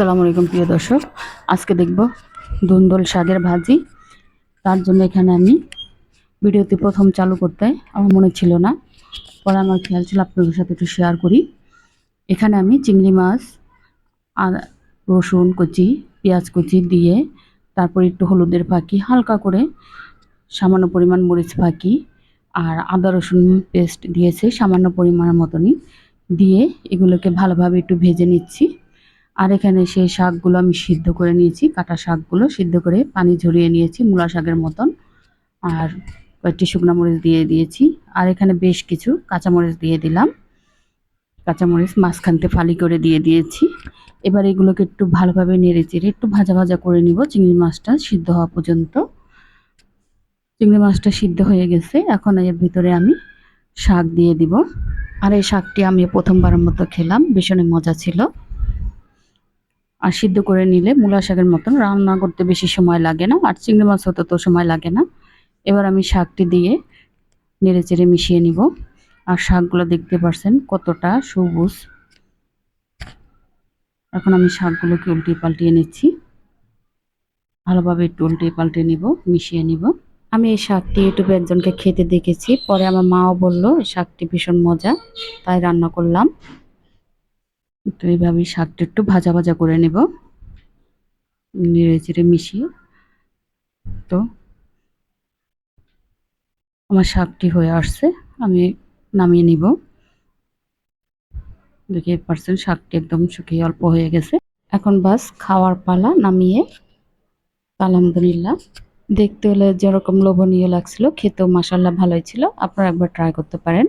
আসসালামু আলাইকুম, প্রিয় দর্শক। আজকে দেখব দুন্দল শাকের ভাজি। তার জন্য এখানে আমি ভিডিওতে প্রথম চালু করতে আমার মনে ছিল না। পরে আমার খেয়াল ছিল আপনাদের সাথে একটু শেয়ার করি। এখানে আমি চিংড়ি মাছ, আর রসুন কুচি, পেঁয়াজ কুচি দিয়ে তারপর একটু হলুদের ফাঁকি, হালকা করে সামান্য পরিমাণ মরিচ ফাঁকি আর আদা রসুন পেস্ট দিয়েছে সামান্য পরিমাণের মতনই। দিয়ে এগুলোকে ভালোভাবে একটু ভেজে নিচ্ছি। আর এখানে সেই শাকগুলো আমি সিদ্ধ করে নিয়েছি, কাটা শাকগুলো সিদ্ধ করে পানি ঝরিয়ে নিয়েছি, মূলা শাকের মতন। আর কয়েকটি শুকনো মরিচ দিয়ে দিয়েছি। আর এখানে বেশ কিছু কাঁচামরিচ দিয়ে দিলাম। কাঁচামরিচ মাঝখানতে ফালি করে দিয়ে দিয়েছি। এবার এগুলোকে একটু ভালোভাবে নেড়ে চেড়ে একটু ভাজা ভাজা করে নিব। চিংড়ি মাছটা সিদ্ধ হওয়া পর্যন্ত। চিংড়ি মাছটা সিদ্ধ হয়ে গেছে। এখন এর ভিতরে আমি শাক দিয়ে দিব। আর এই শাকটি আমি প্রথমবারের মতো খেলাম। ভীষণই মজা ছিল। আর সিদ্ধ করে নিলে মূলা শাকের মতন। রান্না করতে বেশি সময় লাগে না, আর চিংড়ি মাছ হতে তো সময় লাগে না। এবার আমি শাকটি দিয়ে নেড়ে চেড়ে মিশিয়ে নিব। আর শাকগুলো দেখতে পারছেন কতটা সবুজ। এখন আমি শাকগুলোকে উল্টিয়ে পাল্টিয়ে নিচ্ছি। ভালোভাবে একটু উল্টিয়ে পাল্টে নিব, মিশিয়ে নিব। আমি এই শাকটি ইউটিউবে একজনকে খেতে দেখেছি। পরে আমার মাও বলল শাকটি ভীষণ মজা। তাই রান্না করলাম। তো এইভাবে শাকটা একটু ভাজা ভাজা করে নেব। নেড়ে চেড়ে মিশিয়ে। তো আমার শাকটি হয়ে আসছে, আমি নামিয়ে নিব। দেখে পারছেন শাকটি একদম শুকিয়ে অল্প হয়ে গেছে। এখন বাস খাওয়ার পালা নামিয়ে, আলহামদুলিল্লাহ। দেখতে হলে যেরকম লোভনীয় লাগছিল, খেতেও মাসাল্লাহ ভালোই ছিল। আপনারা একবার ট্রাই করতে পারেন।